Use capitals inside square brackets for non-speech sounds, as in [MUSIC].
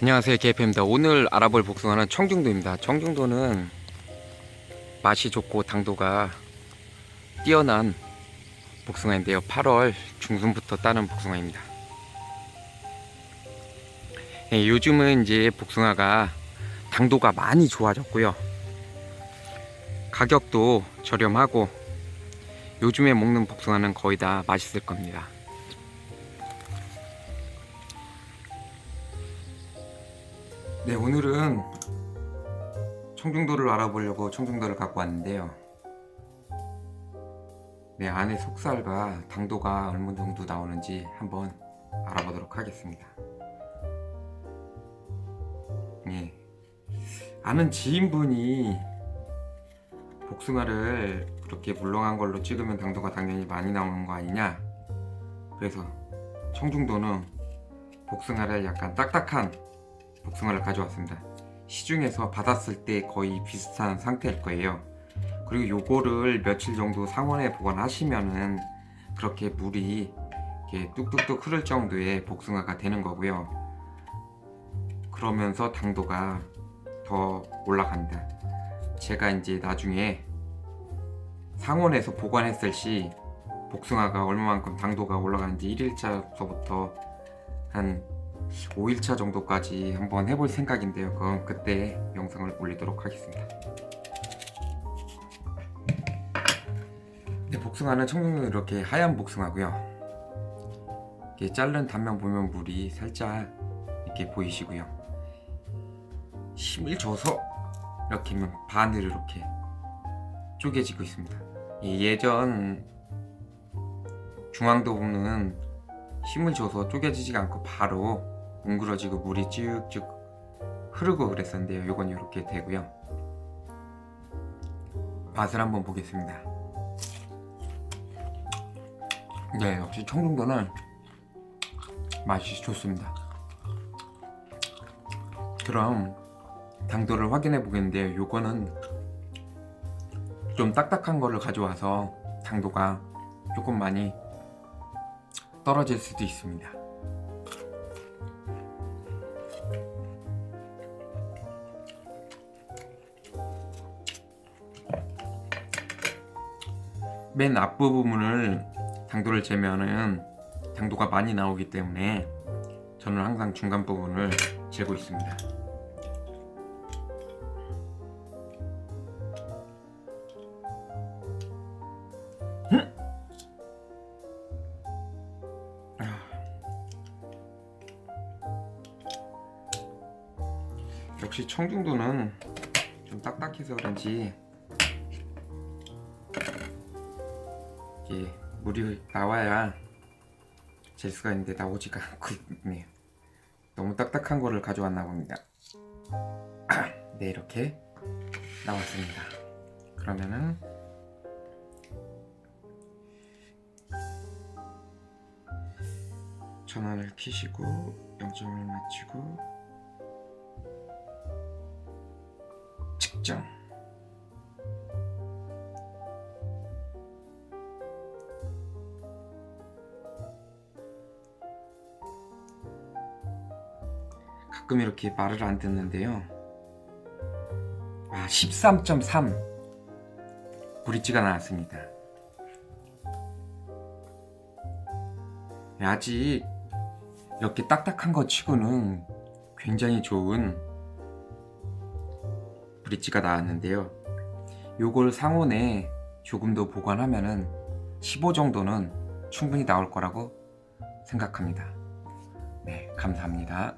안녕하세요 개입입니다. 오늘 알아볼 복숭아는 청중도입니다. 청중도는 맛이 좋고 당도가 뛰어난 복숭아인데요. 8월 중순부터 따는 복숭아입니다. 예, 요즘은 이제 복숭아가 당도가 많이 좋아졌고요. 가격도 저렴하고 요즘에 먹는 복숭아는 거의 다 맛있을 겁니다 네, 오늘은 청중도를 알아보려고 청중도를 갖고 왔는데요. 네, 안에 속살과 당도가 어느 정도 나오는지 한번 알아보도록 하겠습니다. 네. 아는 지인분이 복숭아를 그렇게 물렁한 걸로 찍으면 당도가 당연히 많이 나오는 거 아니냐? 그래서 청중도는 복숭아를 약간 딱딱한 복숭아를 가져왔습니다. 시중에서 받았을 때 거의 비슷한 상태일 거예요. 그리고 요거를 며칠 정도 상온에 보관하시면은 그렇게 물이 이렇게 뚝뚝뚝 흐를 정도의 복숭아가 되는 거고요. 그러면서 당도가 더 올라갑니다. 제가 이제 나중에 상온에서 보관했을 시 복숭아가 얼마만큼 당도가 올라가는지 1일차서부터 한 5일차 정도까지 한번 해볼 생각인데요. 그럼 그때 영상을 올리도록 하겠습니다. 네, 복숭아는 청국은 이렇게 하얀 복숭아고요. 이렇게 자른 단면 보면 물이 살짝 이렇게 보이시고요. 힘을 줘서 이렇게 반을 이렇게 쪼개지고 있습니다. 이 예전 중앙도 보면 힘을 줘서 쪼개지지가 않고 바로 뭉그러지고 물이 쭉쭉 흐르고 그랬었는데요. 요건 이렇게 되고요. 맛을 한번 보겠습니다. 네, 역시 청중도는 맛이 좋습니다. 그럼 당도를 확인해 보겠는데요. 요거는 좀 딱딱한 거를 가져와서 당도가 조금 많이 떨어질 수도 있습니다. 맨 앞부분을 당도를 재면은 당도가 많이 나오기 때문에 저는 항상 중간 부분을 재고 있습니다. 역시 청중도는 좀 딱딱해서 그런지 이게 물이 나와야 질 수가 있는데 나오지가 않고 있네요. 너무 딱딱한 거를 가져왔나 봅니다. [CLEARS THROAT] 네 이렇게 나왔습니다. 그러면은 전원을 켜시고 0점을 맞추고 측정 가끔 이렇게 말을 안 듣는데요 아 13.3 브릿지가 나왔습니다 네, 아직 이렇게 딱딱한 거 치고는 굉장히 좋은 브릿지가 나왔는데요. 요걸 상온에 조금 더 보관하면은 15 정도는 충분히 나올 거라고 생각합니다. 네, 감사합니다.